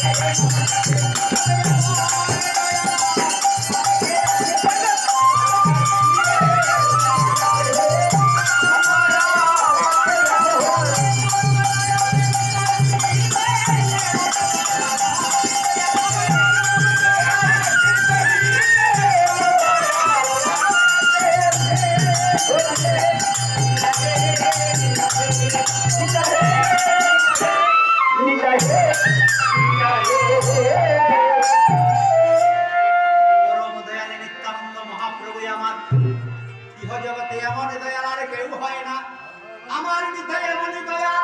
পরম জগতে এমন দয়াল আর কেউ হয় না। আমার নিতাই এমনই দয়া।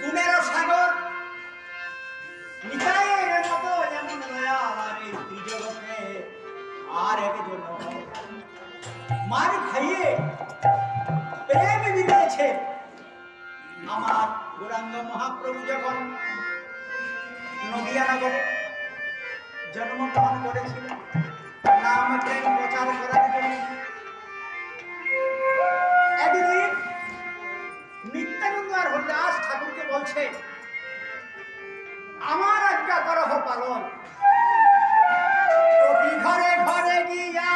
গুণের সাগর। নিতাইয়ের মতো এমন দয়াল আর এই ত্রিজগতে আর একজন মার খাইয়ে প্রেম আমার গৌরাঙ্গ মহাপ্রভু যখন নদিয়া নগরে জন্মগ্রহণ করেছিল নাম প্রেম প্রচার করার জন্য একদিন নিত্যানন্দ আর হরিদাস ঠাকুরকে বলছে, আমার আজ্ঞা করহ পালন। প্রতি ঘরে ঘরে গিয়া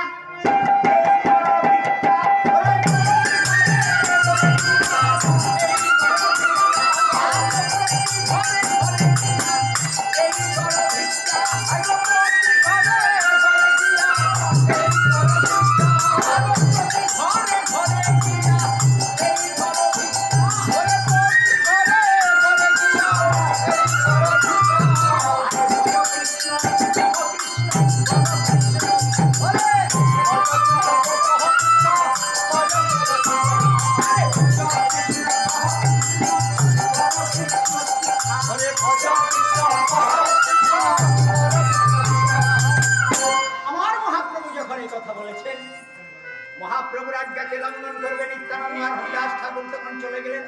মহাপ্রভুর আজ্ঞাকে লঙ্ঘন করবে নিত্যানন্দ আর হরিদাস ঠাকুর তখন চলে গেলেন।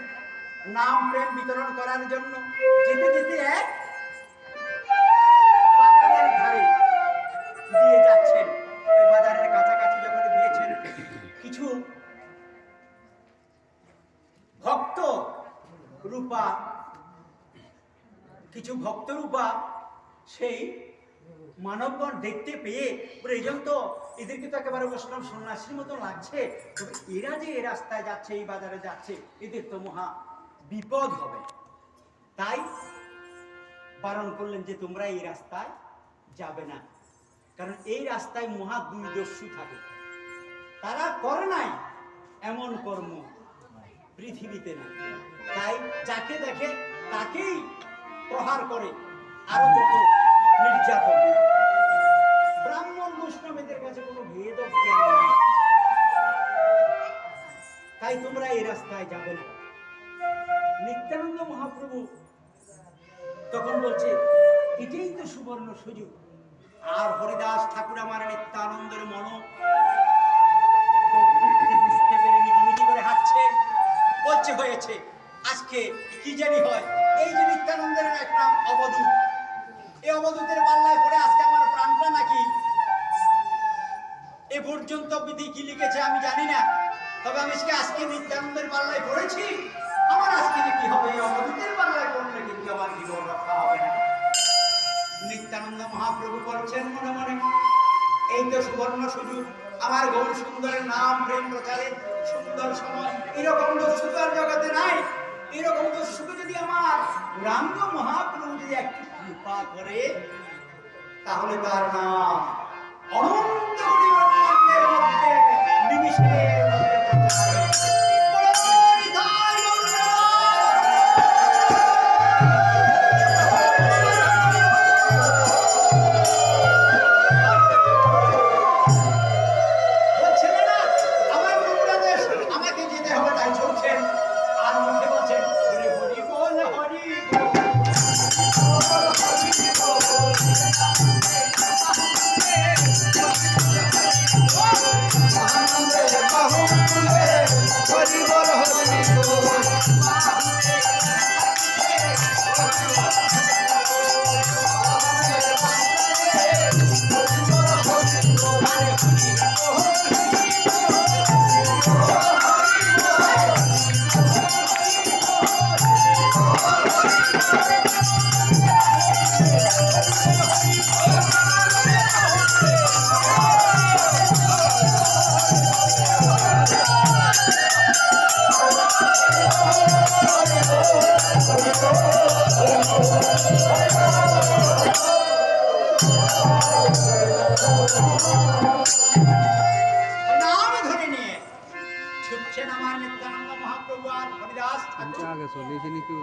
নাম প্রেম বিতরণ করার জন্য যেতে যেতে এক বাজারের ধারে দিয়ে যাচ্ছেন। বাজারের কাছাকাছি যখন গিয়েছেন, কিছু ভক্ত রূপা, কিছু ভক্ত রূপা সেই মানবগণ দেখতে পেয়ে বলে তো, এদেরকে তো একেবারে বৈষ্ণব সন্ন্যাসীর মতো লাগছে। তবে এরা যে এই রাস্তায় যাচ্ছে, এই বাজারে যাচ্ছে, এদের তো মহা বিপদ হবে। তাই বারণ করলেন যে তোমরা এই রাস্তায় যাবে না। কারণ এই রাস্তায় মহা দুর্দস্যু থাকে। তারা করে নাই এমন কর্ম পৃথিবীতে নাই। তাই যাকে দেখে তাকেই প্রহার করে আরও যত নির্যাতন। ব্রাহ্মণ বৈষ্ণবেদের কাছে কোনো ভেদ তাই তোমরা এই রাস্তায় যাবে না। নিত্যানন্দ মহাপ্রভু তখন বলছে, এটাই তো সুবর্ণ সুযোগ। আর হরিদাস ঠাকুর আমার নিত্যানন্দের মন। বুঝতে পেরে মিটিমিটি করে হাঁটছে বলছে, হয়েছে। আজকে কি জানি হয়। এই যে নিত্যানন্দের এক নাম অবধূত। এই অবধূতের পাল্লায় পড়ে আজকে আমার প্রাণটা নাকি এ পর্যন্ত বিধি কি লিখেছে আমি জানি না। তবে আমি আজকে নিত্যানন্দের পাল্লায় পড়েছি। আমার আজকে কি হবে? এই অবধূতের পাল্লায় নিত্যানন্দ মহাপ্রভু বলছেন মনে মনে। এই তো সুবর্ণ সুযোগ। আমার গৌর সুন্দরের নাম প্রেম প্রচারের সুন্দর সময়। এরকম তো আর জগতে নাই। এরকম দস্যুকে যদি আমার রাঙ্গ মহাপ্রভু যদি একটু কৃপা করে, তাহলে তার নাম অনন্ত মধ্যে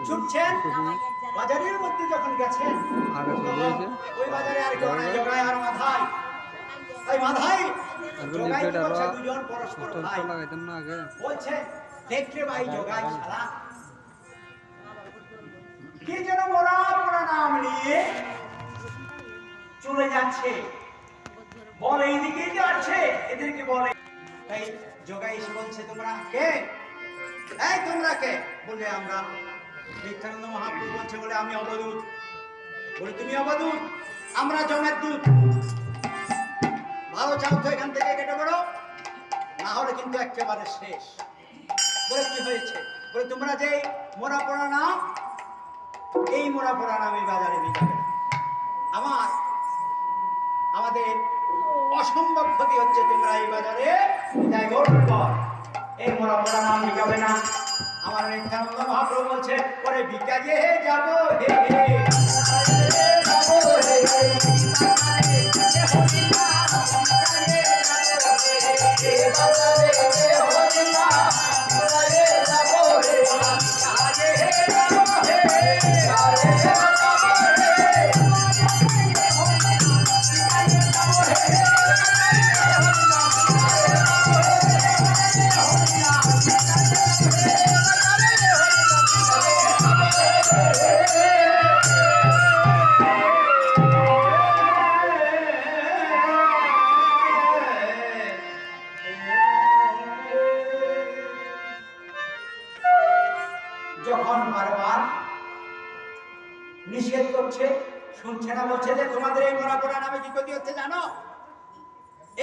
ছুটছেন। বাজারের মধ্যে যখন গেছেন? ওই বাজারে আর কেউ নাই জগাই আর মাথায়। ওই মাথায় জগাই কি করছে দুজন পরস্পর ভাই। বলছে দেখলে ভাই জগাই শালা। কে যেন মোরা মোরা নাম নিয়ে চলে যাচ্ছে। বল এইদিকে যাচ্ছে এদেরকে বলে তাই জগাই এসে বলছে তোমরা কে? এই তোমরা কে? বলে আমরা নিত্যানন্দ মহাপ্রভু বলছে বলে আমি অবধূত। বলে, তুমি অবধূত? আমরা জমের দুধ ভালো চাও তো এখান থেকে কেটে বড় না হলে কিন্তু একেবারে শেষ। বলে, কি হয়েছে? বলে, তোমরা যে মোরা পড়া এই মোরা পড়া নাম এই বাজারে বিকাবে। আমার, আমাদের অসম্ভব ক্ষতি হচ্ছে তোমরা এই বাজারে। এই মোরা পড়া নাম বিকাবে না। আমার নিত্যানন্দ মহাপ্রভু বলছে পরে বিকাজে যাব হে হে।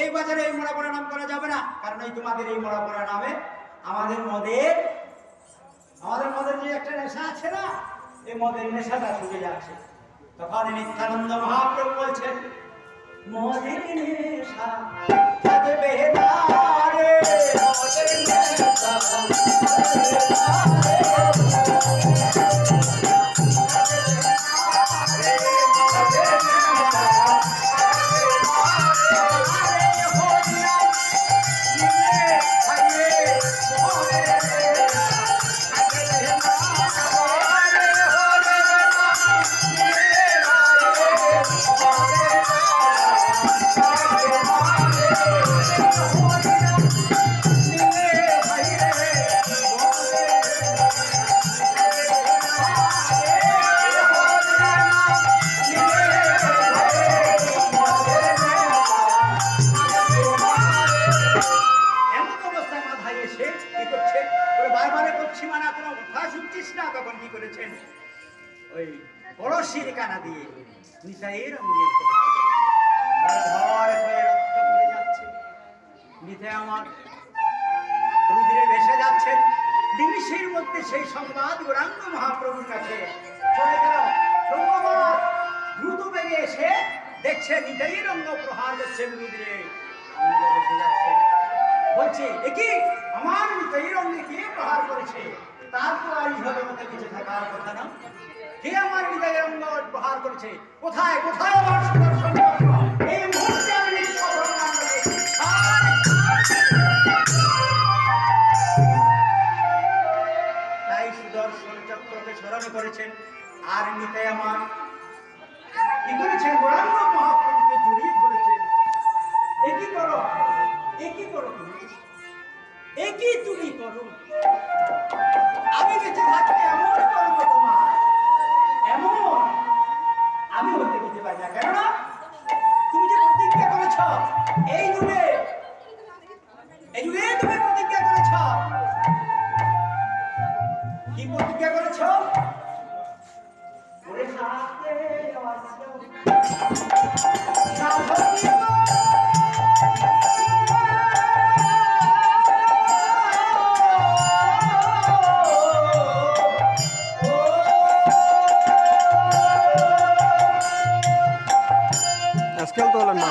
এই বাজারে এই মরা পড়া নাম করা যাবে না। কারণ এই তোমাদের এই মরা পড়া নামে আমাদের মদের আমাদের মদের যে একটা নেশা আছে না, এই মদের নেশাটা ছুটে যাচ্ছে। তখন নিত্যানন্দ মহাপ্রভু বলছেন, মদের নেশা মদের নেশা বড় কানা দিয়ে নিমিষের মধ্যে সেই সংবাদ গৌরাঙ্গ মহাপ্রভুর কাছে দ্রুত বেগে এসে দেখছে নিতাইয়ের অঙ্গ প্রহার করছেন বলছে একি আমার নিতাইয়ের অঙ্গে কে প্রহার করেছে তার তো আর মধ্যে বেঁচে থাকার কথা না কে আমার হৃদয়ের অঙ্গ প্রহার করেছে? কোথায়? কোথায় আমার সুদর্শন তাই করেছেন আর আমার। কি করেছেন? একই একই করো? একই করো আমি বেঁচে থাকতে এমন করব তোমার। এমন আমি হতে দিতে পারি না, কেননা তুমি যে প্রতিজ্ঞা করেছ, এই যুগে এই যুগে তুমি প্রতিজ্ঞা করেছ। কি প্রতিজ্ঞা করেছ? ওরে হাতে আজকাল তো হলেন না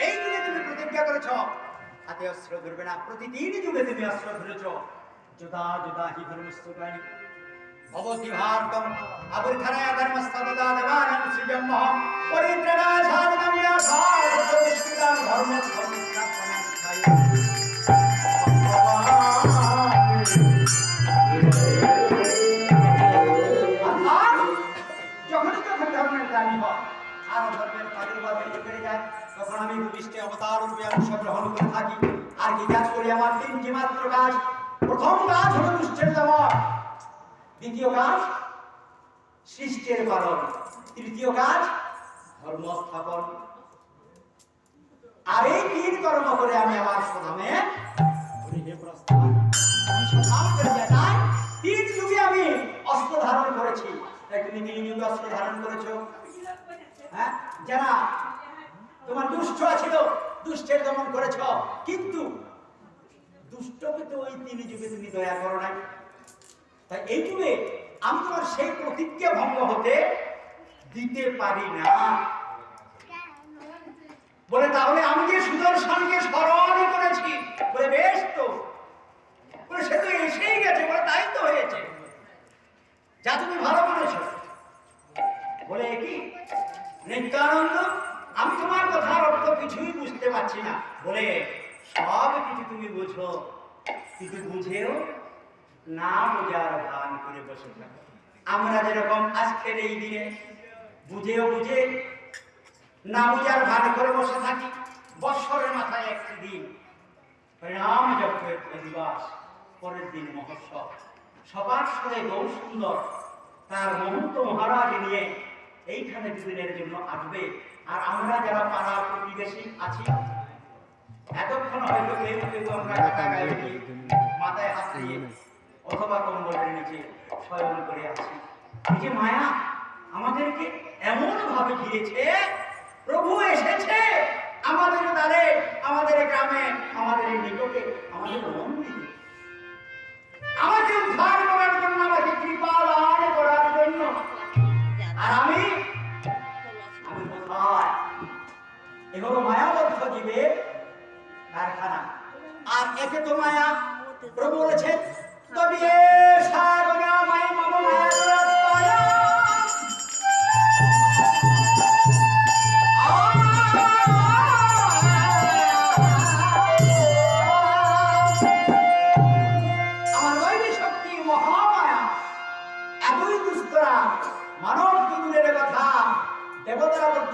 এই যুগে তুমি প্রতিজ্ঞা করেছ হাতে অস্ত্র ধরবে না, প্রতিদিন যুগে তুমি অস্ত্র ধরেছ। যোদা যোদা হি ধর্মস্তুকানি ভবতি ভারতম আবুর্ধনায় ধর্মস্তদা দেবানাম সৃজম্ম পরিত্রণা সাধনম ইয়াথায় প্রতিষ্ঠিতাম ধর্ম আর আর ধর্মের আমি অবতার গ্রহণ করে থাকি। আর কি কাজ করি আমার তিনটি কাজ। প্রথম কাজ হলো দ্বিতীয় কাজ, সৃষ্টির পালন। তৃতীয় কাজ, ধর্ম স্থাপন। আর এই তিন কর্ম করে আমি আমার সধামে তিন যুগে আমি অস্ত্র ধারণ করেছি। তুমি অস্ত্র ধারণ করেছ? হ্যাঁ? যারা তোমার দুষ্ট ছিল, দুষ্টের দমন করেছ, কিন্তু দুষ্টকে তো ওই তিন যুগে তুমি দয়া করো নাই। তাই এই যুগে আমি তোমার সেই প্রতিজ্ঞা ভঙ্গ হতে দিতে পারি না। বলে, তাহলে আমি যে সুদর্শনকে স্মরণ করেছি, বলে, বেশ তো। বলে, সে তো এসেই গেছে, বলে, তাই তো হয়েছে। যা তুমি ভালো করেছ। বলে কি? নিত্যানন্দ, আমি তোমার কথার অর্থ কিছুই বুঝতে পারছি না। বলে, সব কিছু তুমি বুঝো, কিন্তু বুঝেও না বোঝার ভান করে বসে থাকো। আমরা যেরকম আজকের এই দিনে বুঝেও বুঝে না বুঝার ভান করে বসে থাকি, বৎসরের মাথায় একটি দিন, রাম যজ্ঞের দিবস পরের দিন মহোৎসব। সবার সাথে বহু সুন্দর, তার মহন্ত মহারাজ নিয়ে এইখানে দুদিনের জন্য আসবে। আর আমরা যারা পাড়া প্রতিবেশী আছি এতক্ষণ হয়তো কেউ কেউ আমরা গায়ে মাথায় হাত দিয়ে অথবা কম্বলের নিচে শয়ন করে আছি। এই যে মায়া আমাদেরকে এমন ভাবে ঘিরেছে প্রভু এসেছে আমাদের দ্বারে আমাদের গ্রামে আমাদের নিকটে আমাদের মন্দিরে। হলো মায়াবদ্ধ জীবের কারখানা। আর একে তো মায়া প্রভু বলেছেন তবে সাগরা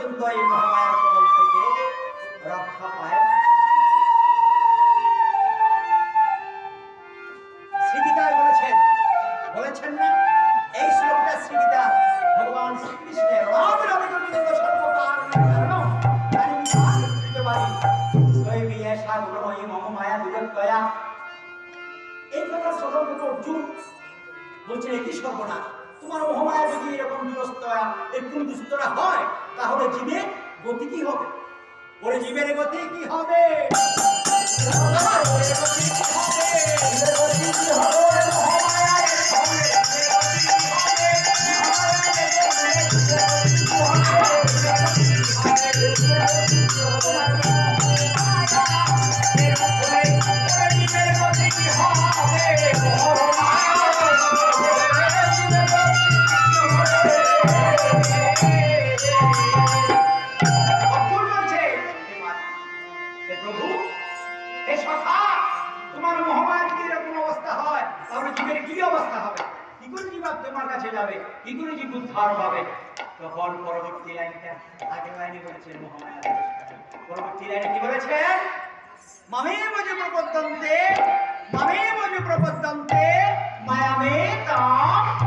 পর্যন্ত এই মহামায়ার কবল থেকে রক্ষা পায়। শ্রীগীতায় বলেছেন বলেছেন না, এই শ্লোকটা শ্রীগীতা ভগবান শ্রীকৃষ্ণের রাম রামে গোবিন্দ তোমার মহামায়া যদি এরকম দুরস্তরা এরকম দুস্তরা হয় তাহলে জীবে গতি কি হবে? ওরে জীবের গতি কি হবে? লাইনে বলেছেন মহামায়া পরবর্তী লাইনে মামে মজু প্রপদ্যন্তে মামে মজে মায়ামে তাম